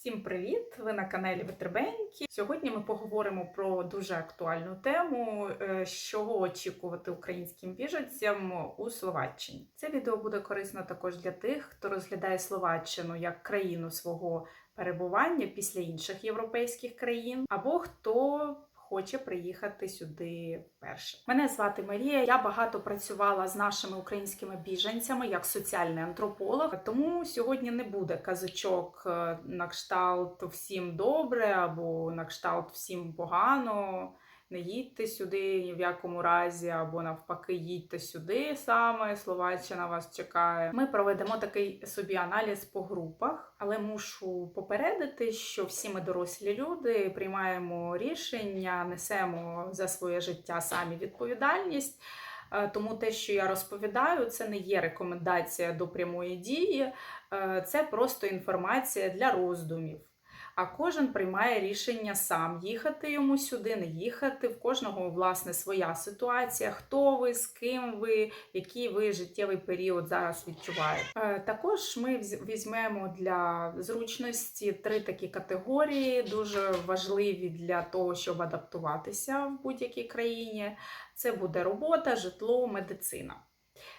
Всім привіт! Ви на каналі Витребенькі. Сьогодні ми поговоримо про дуже актуальну тему, що чого очікувати українським біженцям у Словаччині. Це відео буде корисно також для тих, хто розглядає Словаччину як країну свого перебування після інших європейських країн, або хто хоче приїхати сюди перше. Мене звати Марія. Я багато працювала з нашими українськими біженцями як соціальний антрополог. Тому сьогодні не буде казочок е, на кшталт всім добре або на кшталт всім погано. Не їдьте сюди ні в якому разі, або навпаки, їдьте сюди саме. Словаччина вас чекає. Ми проведемо такий собі аналіз по групах, але мушу попередити, що всі ми дорослі люди приймаємо рішення, несемо за своє життя самі відповідальність. Е, Тому те, що я розповідаю, це не є рекомендація до прямої дії, е, це просто інформація для роздумів. А кожен приймає рішення сам їхати йому сюди, не їхати. В кожного власне своя ситуація. Хто ви, з ким ви, який ви життєвий період зараз відчуваєте. Е, Також ми візьмемо для зручності три такі категорії, дуже важливі для того, щоб адаптуватися в будь-якій країні. Це буде робота, житло, медицина.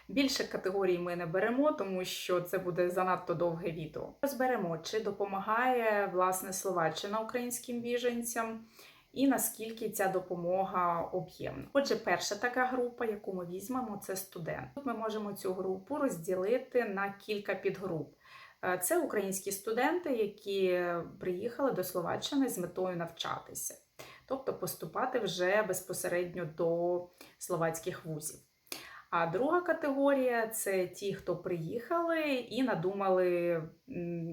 Більше категорій ми не беремо, тому що це буде занадто довге відео. Розберемо, чи допомагає власне Словаччина українським біженцям і наскільки ця допомога об'ємна. Отже, перша така група, яку ми візьмемо, це студент. Тут ми можемо цю групу розділити на кілька підгруп. Е, Це українські студенти, які приїхали до Словаччини з метою навчатися, тобто поступати вже безпосередньо до словацьких вузів. А друга категорія це ті, хто приїхали і надумали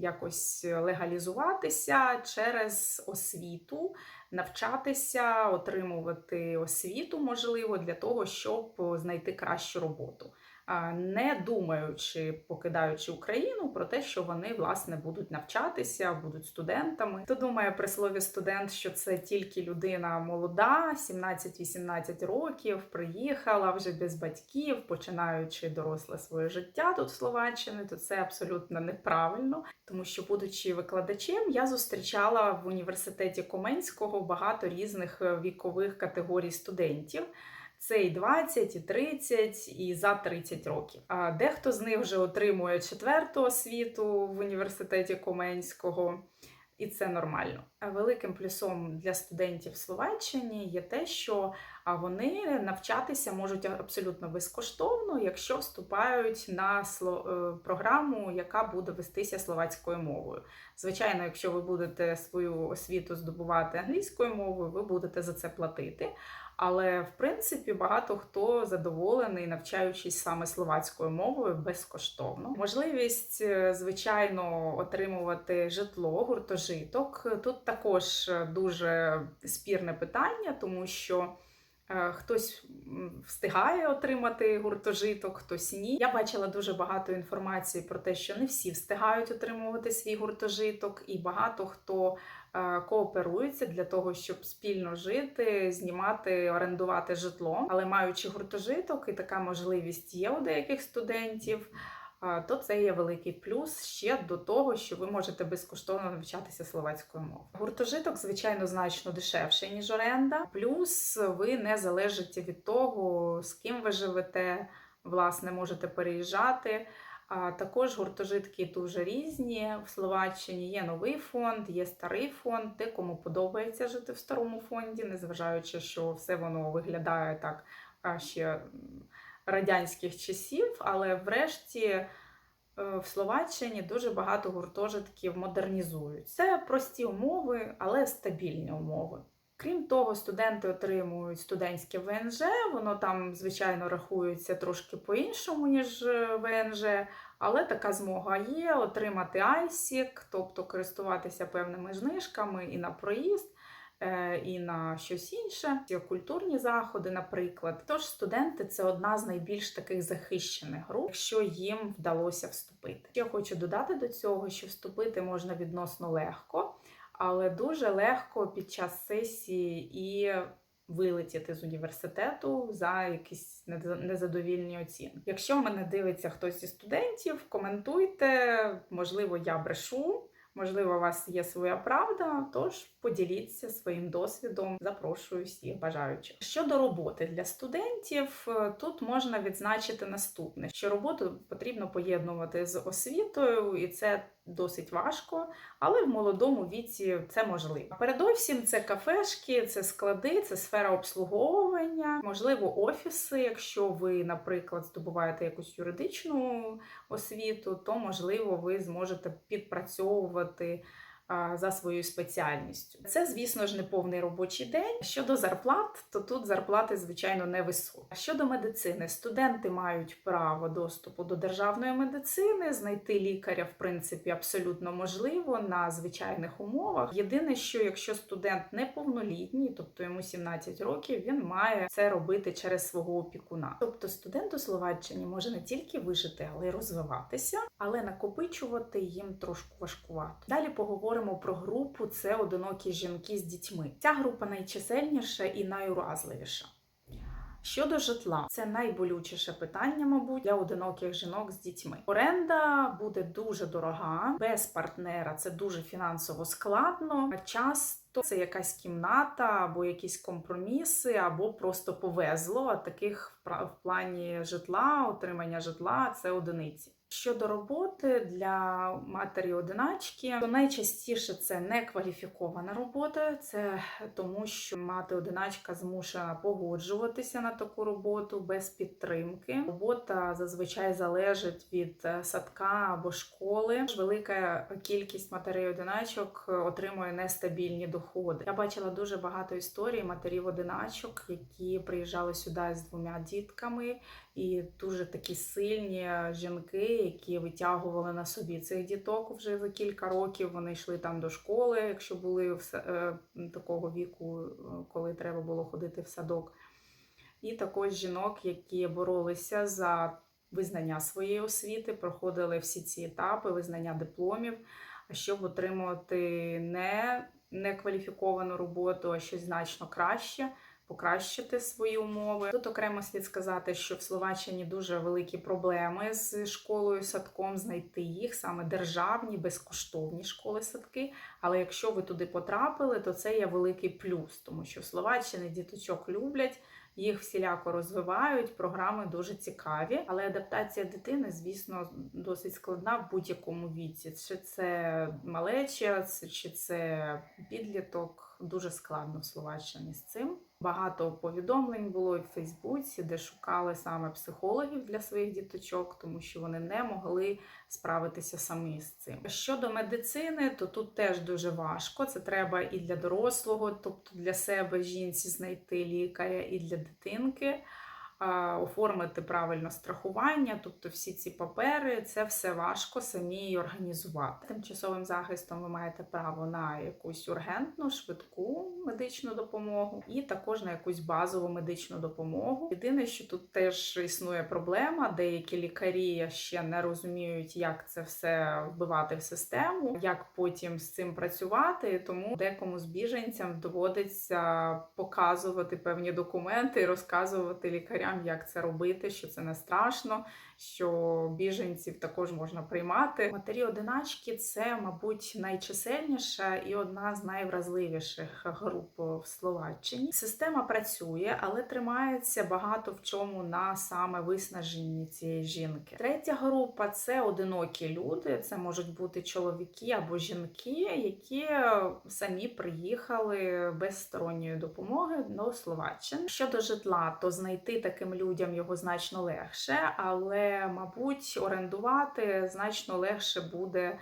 якось легалізуватися через освіту, навчатися, отримувати освіту, можливо, для того, щоб знайти кращу роботу. Не думаючи, покидаючи Україну, про те, що вони власне будуть навчатися, будуть студентами. Хто думає при слові студент, що це тільки людина молода, 17-18 років, приїхала вже без батьків, починаючи доросле своє життя тут в Словаччині, то це абсолютно неправильно, тому що, будучи викладачем, я зустрічала в університеті Коменського багато різних е, вікових категорій студентів. Це і 20, і 30, і за 30 років. А дехто з них вже отримує четверту освіту в університеті Коменського, і це нормально. Великим плюсом для студентів Словаччині є те, що вони навчатися можуть абсолютно безкоштовно, якщо вступають на е, програму, яка буде вестися словацькою мовою. Звичайно, якщо ви будете свою освіту здобувати англійською мовою, ви будете за це платити. Але в принципі багато хто задоволений, навчаючись саме словацькою мовою безкоштовно. Можливість, е, звичайно, отримувати житло, гуртожиток. Тут також е, дуже спірне питання, тому що. е, Хтось встигає отримати гуртожиток, хтось ні. Я бачила дуже багато інформації про те, що не всі встигають отримувати свій гуртожиток, і багато хто е, кооперується для того, щоб спільно жити, знімати, орендувати житло. Але маючи гуртожиток, і така можливість є у деяких студентів. То це є великий плюс ще до того, що ви можете безкоштовно навчатися словацькою мовою. Гуртожиток, звичайно, значно дешевший, ніж оренда. Плюс ви не залежите від того, з ким ви живете, власне, можете переїжджати. Також гуртожитки дуже різні. В Словаччині є новий фонд, є старий фонд, де кому подобається жити в старому фонді, незважаючи, що все воно виглядає так ще радянських часів, але врешті. е, В Словаччині дуже багато гуртожитків модернізують. Це прості умови, але стабільні умови. Крім того, студенти отримують студентське ВНЖ, воно там, звичайно, рахується трошки по-іншому, ніж е, ВНЖ, але така змога є отримати ISIC, тобто користуватися певними знижками і на проїзд, е, і на щось інше, культурні заходи, наприклад. Тож студенти це одна з найбільш таких захищених груп, якщо їм вдалося вступити. Я хочу додати до цього, що вступити можна відносно легко, але дуже легко під час сесії і вилетіти з університету за якісь незадовільні оцінки. Якщо мене дивиться хтось із студентів, коментуйте, можливо, я брешу. Можливо, у вас є своя правда, тож поділіться своїм досвідом. Запрошую всіх бажаючих. Щодо роботи для студентів, е, тут можна відзначити наступне: що роботу потрібно поєднувати з освітою, і це досить важко, але в молодому віці це можливо. Передовсім це кафешки, це склади, це сфера обслуговування, можливо, офіси. Якщо ви, наприклад, здобуваєте якусь юридичну освіту, то можливо ви зможете підпрацьовувати за своєю спеціальністю. Це, звісно ж, не повний робочий день. Щодо зарплат, то тут зарплати, звичайно, невисокі. А щодо медицини, студенти мають право доступу до державної медицини, знайти лікаря, в принципі, абсолютно можливо на звичайних умовах. Єдине, що якщо студент неповнолітній, тобто йому 17 років, він має це робити через свого опікуна. Тобто студент у Словаччині може не тільки вижити, але й розвиватися, але накопичувати їм трошки важкувато. Далі поговоримо про групу це одинокі жінки з дітьми. Ця група найчисельніша і найуразливіша. Щодо житла, це найболючіше питання, мабуть, для одиноких жінок з дітьми. Оренда буде дуже дорога, без партнера це дуже фінансово складно. Часто це якась кімната або якісь компроміси, або просто повезло. А таких в плані житла, отримання житла це одиниці. Щодо роботи для матері одиначки, то найчастіше це некваліфікована робота. Це тому, що мати одиначка змушена погоджуватися на таку роботу без підтримки. Робота зазвичай залежить від е, садка або школи. Велика кількість матерей одиначок отримує нестабільні доходи. Я бачила дуже багато історій матерів одиначок, які приїжджали сюди з двома дітками і дуже такі сильні жінки, які витягували на собі цих діток вже за кілька років. Вони йшли там до школи, якщо були в е, такого віку, е, коли треба було ходити в садок. І також жінок, які боролися за визнання своєї освіти, проходили всі ці етапи визнання дипломів, щоб отримувати не некваліфіковану роботу, а щось значно краще покращити свої умови. Тут окремо слід сказати, що в Словаччині дуже великі проблеми з школою садком, знайти їх саме державні, безкоштовні школи садки. Але якщо ви туди потрапили, то це є великий плюс, тому що в Словаччині діточок люблять. Їх всіляко розвивають, програми дуже цікаві, але адаптація дитини, звісно, досить складна в будь-якому віці. Чи це малеча, чи це підліток. Дуже складно в Словаччині з цим. Багато повідомлень було і в Фейсбуці, де шукали саме психологів для своїх діточок, тому що вони не могли справитися самі з цим. Щодо медицини, то тут теж дуже важко. Це треба і для дорослого, тобто для себе жінці знайти лікаря, і для дитинки. Оформити правильно страхування, тобто всі ці папери, це все важко самі організувати. Тимчасовим захистом ви маєте право на якусь ургентну, швидку медичну допомогу і також на якусь базову медичну допомогу. Єдине, що тут теж існує проблема, деякі лікарі ще не розуміють, як це все вбивати в систему, як потім з цим працювати. Тому декому з біженцям доводиться показувати певні документи і розказувати лікарям, як це робити, що це не страшно, що біженців також можна приймати. Матері одиначки це, мабуть, найчисельніша і одна з найвразливіших груп в Словаччині. Система працює, але тримається багато в чому на саме виснаженні цієї жінки. Третя група це одинокі люди. Це можуть бути чоловіки або жінки, які самі приїхали без сторонньої допомоги до Словаччини. Щодо житла, то знайти таким людям його значно легше, але, мабуть, орендувати значно легше буде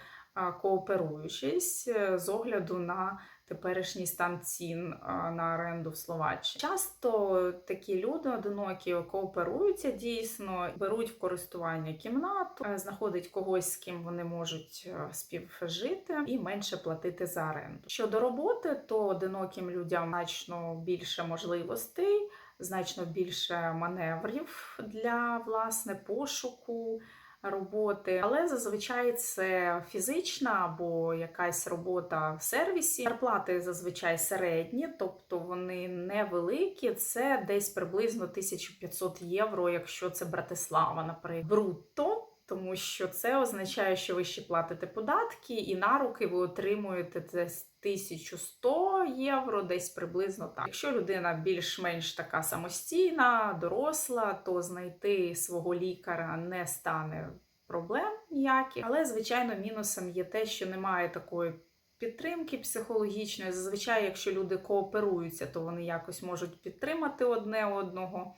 кооперуючись е, з огляду на теперішній стан цін на оренду в Словаччині. Часто такі люди одинокі кооперуються дійсно, беруть в користування кімнату, е, знаходять когось, з ким вони можуть е, співжити, і менше платити за оренду. Щодо роботи, то одиноким людям значно більше можливостей. Значно більше маневрів для власне пошуку роботи, але зазвичай це фізична або якась робота в сервісі. Зарплати зазвичай середні, тобто вони невеликі. Це десь приблизно 1500 євро, якщо це Братислава, наприклад, брутто. тому що це означає, що ви ще платите податки, і на руки ви отримуєте десь 1100 євро, десь приблизно так. Якщо людина більш-менш така самостійна, доросла, то знайти свого лікаря не стане проблем ніяких. Але, звичайно, мінусом є те, що немає такої. Підтримки психологічної. Зазвичай, якщо люди кооперуються, то вони якось можуть підтримати одне одного.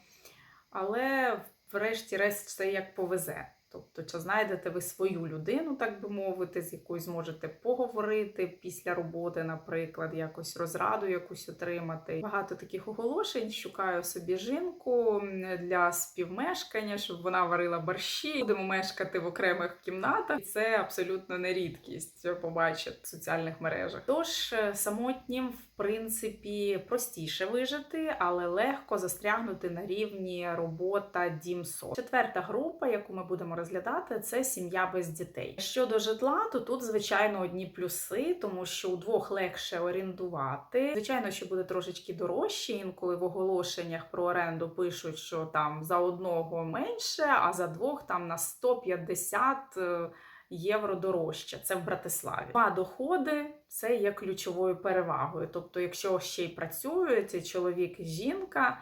Але, врешті-решт, це як повезе. Тобто, чи знайдете ви свою людину, так би мовити, з якою зможете поговорити після роботи, наприклад, якось розраду якусь отримати. Багато таких оголошень. Шукаю собі жінку для співмешкання, щоб вона варила борщі. Будемо мешкати в окремих кімнатах. Це абсолютно не рідкість побачити в соціальних мережах. Тож е, самотнім, в принципі, простіше вижити, але легко застрягнути на рівні робота дім сон. Четверта група, яку ми будемо розглядати, це сім'я без дітей. Щодо житла, то тут, звичайно, одні плюси, тому що удвох легше орендувати. Звичайно, що буде трошечки дорожче. Інколи в оголошеннях про оренду пишуть, що там за одного менше, а за двох там на 150 е, євро дорожче. Це в Братиславі. А доходи це є ключовою перевагою. Тобто, якщо ще й працюють чоловік і жінка.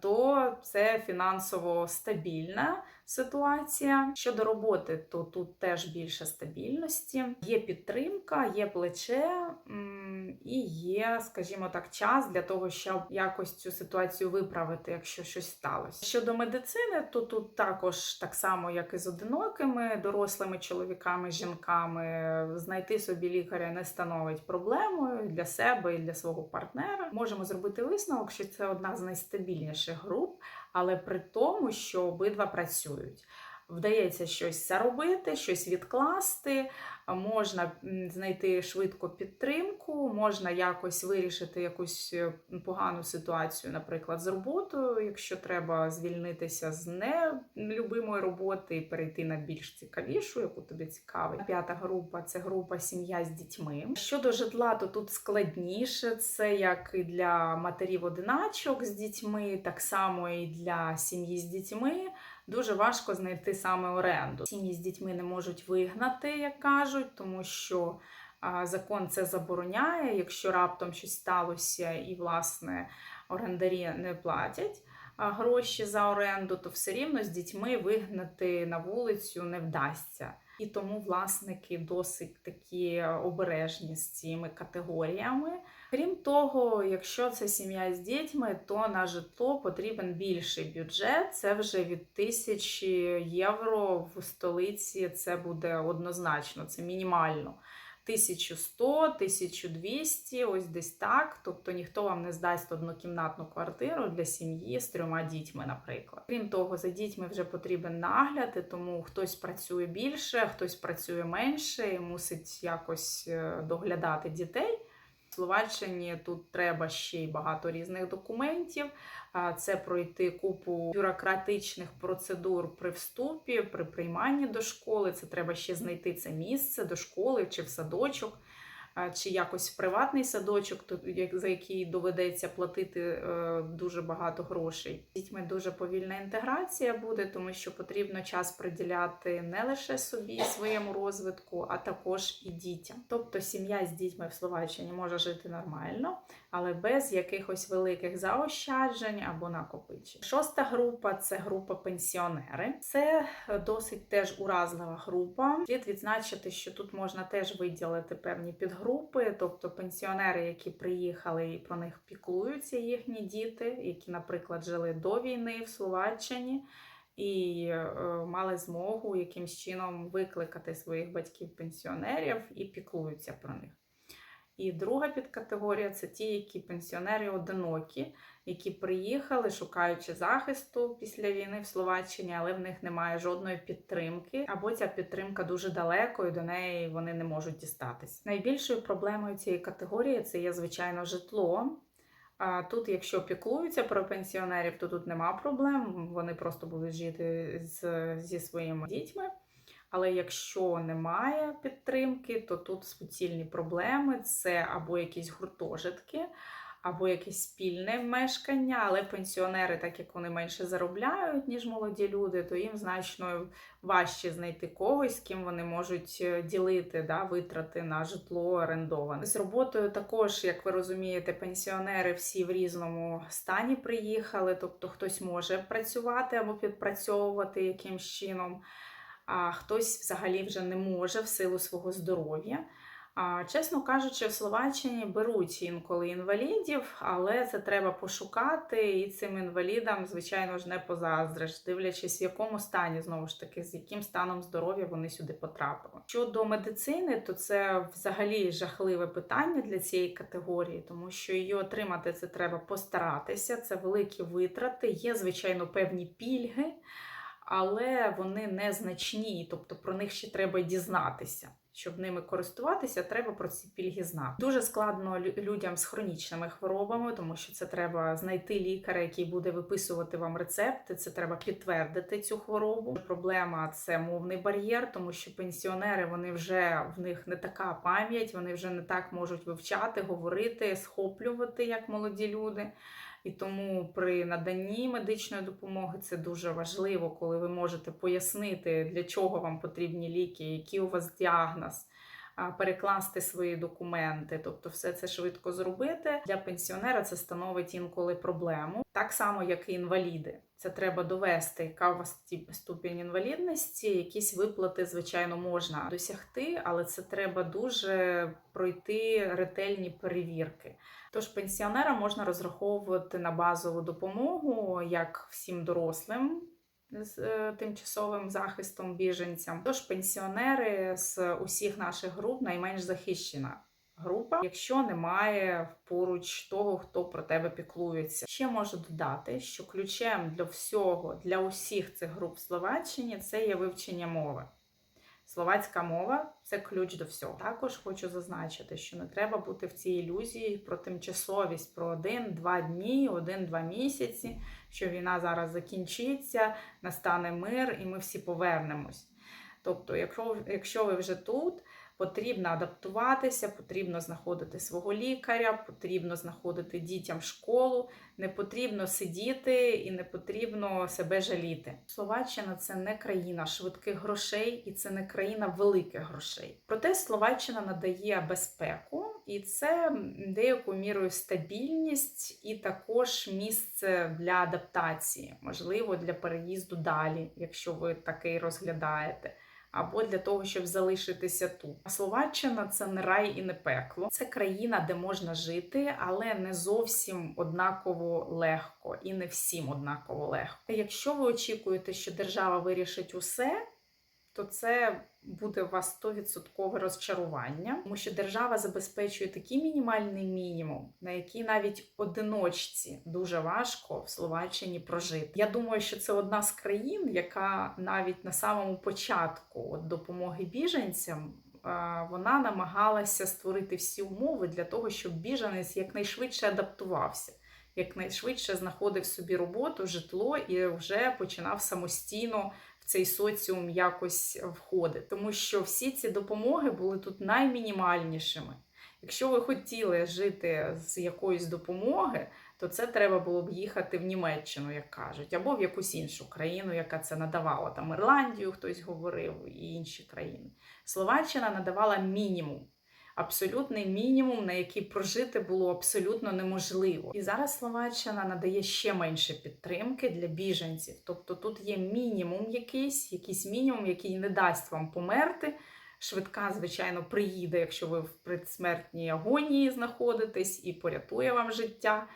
То це фінансово стабільна ситуація. Щодо роботи, то тут теж більше стабільності. Є підтримка, є плече і є, скажімо так, час для того, щоб якось цю ситуацію виправити, якщо щось сталося. Щодо медицини, то тут також так само, як і з одинокими, дорослими чоловіками, жінками, знайти собі лікаря не становить проблемою для себе і для свого партнера. Можемо зробити висновок, що це одна з найстабільніших груп, але при тому, що обидва працюють. Вдається щось заробити, щось відкласти, можна знайти швидко підтримку, можна якось вирішити якусь е, погану ситуацію, наприклад, з роботою, якщо треба звільнитися з нелюбимої роботи і перейти на більш цікавішу, яку тобі цікавить. П'ята група це група сім'я з дітьми. Щодо житла, то тут складніше. Це як і для матерів-одиначок з дітьми, так само і для сім'ї з дітьми. Дуже важко знайти саме оренду. Сім'ї з дітьми не можуть вигнати, як кажуть, тому що закон це забороняє. Якщо раптом щось сталося і, власне, орендарі не платять гроші за оренду, то все рівно з дітьми вигнати на вулицю не вдасться. І тому власники досить такі обережні з цими категоріями. Крім того, якщо це сім'я з дітьми, то на житло потрібен більший бюджет. Це вже від тисячі євро в столиці. Це буде однозначно, це мінімально. 1100, 1200, ось десь так. Тобто ніхто вам не здасть однокімнатну квартиру для сім'ї з трьома дітьми, наприклад. Крім того, за дітьми вже потрібен нагляд, тому хтось працює більше, хтось працює менше і мусить якось е, доглядати дітей. Словаччині тут треба ще й багато різних документів. Це пройти купу бюрократичних процедур при вступі, при прийманні до школи. Це треба ще знайти це місце до школи чи в садочок чи якось в приватний садочок, за який доведеться платити е, дуже багато грошей. З дітьми дуже повільна інтеграція буде, тому що потрібно час приділяти не лише собі, своєму розвитку, а також і дітям. Тобто сім'я з дітьми в Словаччині може жити нормально, але без якихось великих заощаджень або накопичень. Шоста група це група пенсіонери. Це досить теж уразлива група. Слід відзначити, що тут можна теж виділити певні підгрупи тобто пенсіонери, які приїхали і про них піклуються їхні діти, які, наприклад, жили до війни в Словаччині і е, мали змогу якимсь чином викликати своїх батьків-пенсіонерів і піклуються про них. І друга підкатегорія це ті, які пенсіонери одинокі, які приїхали, шукаючи захисту після війни в Словаччині, але в них немає жодної підтримки, або ця підтримка дуже далеко і до неї вони не можуть дістатись. Найбільшою проблемою цієї категорії це є, звичайно, житло. А тут, якщо піклуються про пенсіонерів, то тут нема проблем. Вони просто будуть жити з, зі своїми дітьми. Але якщо немає підтримки, то тут суцільні проблеми. Це або якісь гуртожитки, або якесь спільне мешкання, але пенсіонери, так як вони менше заробляють, ніж молоді люди, то їм значно важче знайти когось, з ким вони можуть е, ділити да, витрати на житло орендоване. З роботою також, як ви розумієте, пенсіонери всі в різному стані приїхали, тобто хтось може працювати або підпрацьовувати якимсь чином, а хтось взагалі вже не може в силу свого здоров'я. Чесно кажучи, в Словаччині беруть інколи інвалідів, але це треба пошукати, і цим інвалідам, звичайно ж, не позаздриш, дивлячись, в якому стані знову ж таки, з яким станом здоров'я вони сюди потрапили. Щодо медицини, то це взагалі жахливе питання для цієї категорії, тому що її отримати це треба постаратися. Це великі витрати. Є, звичайно, певні пільги, але вони незначні, тобто про них ще треба дізнатися. Щоб ними користуватися, треба про ці пільги знати. Дуже складно лю- людям з хронічними хворобами, тому що це треба знайти лікаря, який буде виписувати вам рецепти. Це треба підтвердити цю хворобу. Проблема це мовний бар'єр, тому що пенсіонери вони вже в них не така пам'ять, вони вже не так можуть вивчати, говорити, схоплювати як молоді люди. І тому при наданні медичної допомоги це дуже важливо, коли ви можете пояснити, для чого вам потрібні ліки, який у вас діагноз, перекласти свої документи, тобто все це швидко зробити. Для пенсіонера це становить інколи проблему, так само, як і інваліди. Це треба довести, яка у вас ступінь інвалідності. Якісь виплати, звичайно, можна досягти, але це треба дуже пройти ретельні перевірки. Тож пенсіонерам можна розраховувати на базову допомогу як всім дорослим з е, тимчасовим захистом біженцям. Тож пенсіонери з усіх наших груп найменш захищена. Група, якщо немає поруч того, хто про тебе піклується, ще можу додати, що ключем для всього, для усіх цих груп в Словаччині це є вивчення мови. Словацька мова це ключ до всього. Також хочу зазначити, що не треба бути в цій ілюзії про тимчасовість, про один-два дні, один-два місяці, що війна зараз закінчиться, настане мир і ми всі повернемось. Тобто, якщо, якщо ви вже тут, потрібно адаптуватися, потрібно знаходити свого лікаря, потрібно знаходити дітям школу, не потрібно сидіти і не потрібно себе жаліти. Словаччина це не країна швидких грошей і це не країна великих грошей. Проте Словаччина надає безпеку, і це деякою мірою стабільність, і також місце для адаптації, можливо, для переїзду далі, якщо ви такий розглядаєте або для того, щоб залишитися тут. А Словаччина це не рай і не пекло. Це країна, де можна жити, але не зовсім однаково легко і не всім однаково легко. Якщо ви очікуєте, що держава вирішить усе. То це буде у вас 100% розчарування, тому що держава забезпечує такий мінімальний мінімум, на який навіть одиночці дуже важко в Словаччині прожити. Я думаю, що це одна з країн, яка навіть на самому початку от, допомоги біженцям вона намагалася створити всі умови для того, щоб біженець якнайшвидше адаптувався. Якнайшвидше знаходив собі роботу, житло і вже починав самостійно цей соціум якось входить. Тому що всі ці допомоги були тут наймінімальнішими. Якщо ви хотіли жити з якоїсь допомоги, то це треба було б їхати в Німеччину, як кажуть, або в якусь іншу країну, яка це надавала. Там Ірландію хтось говорив і інші країни. Словаччина надавала мінімум. Абсолютний мінімум, на який прожити було абсолютно неможливо. І зараз Словаччина надає ще менше підтримки для біженців. Тобто тут є мінімум якийсь, якийсь мінімум, який не дасть вам померти. Швидка, звичайно, приїде, якщо ви в предсмертній агонії знаходитесь, і порятує вам життя.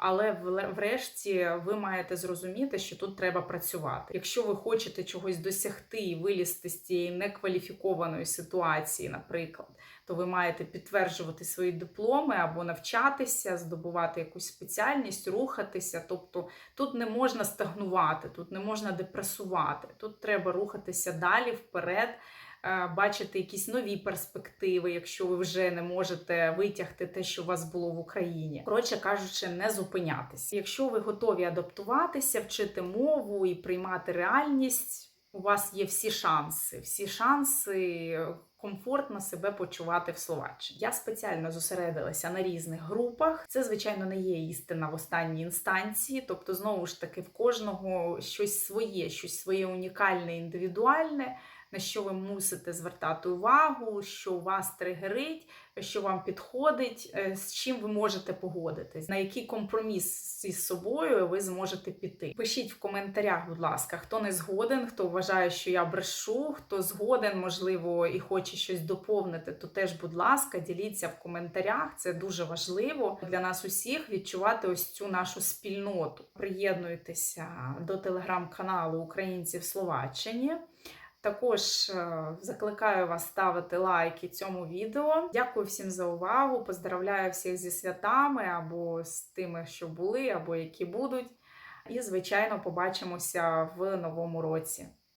Але врешті ви маєте зрозуміти, що тут треба працювати. Якщо ви хочете чогось досягти і вилізти з цієї некваліфікованої ситуації, наприклад, то ви маєте підтверджувати свої дипломи або навчатися, здобувати якусь спеціальність, рухатися. Тобто тут не можна стагнувати, тут не можна депресувати. Тут треба рухатися далі вперед. Е, Бачити якісь нові перспективи, якщо ви вже не можете витягти те, що у вас було в Україні. Коротше кажучи, не зупинятися. Якщо ви готові адаптуватися, вчити мову і приймати реальність, у вас є всі шанси, всі шанси комфортно себе почувати в Словаччині. Я спеціально зосередилася на різних групах. Це, звичайно, не є істина в останній інстанції. Тобто, знову ж таки, в кожного щось своє, щось своє унікальне, індивідуальне. На що ви мусите звертати увагу, що вас тригерить, що вам підходить, е, з чим ви можете погодитись, на який компроміс зі собою ви зможете піти. Пишіть в коментарях, будь ласка, хто не згоден, хто вважає, що я брешу, хто згоден, можливо, і хоче щось доповнити, то теж, будь ласка, діліться в коментарях. Це дуже важливо для нас усіх відчувати ось цю нашу спільноту. Приєднуйтеся до телеграм-каналу Українців Словаччині. Також е, закликаю вас ставити лайки цьому відео. Дякую всім за увагу. Поздравляю всіх зі святами або з тими, що були, або які будуть. І, звичайно, побачимося в новому році.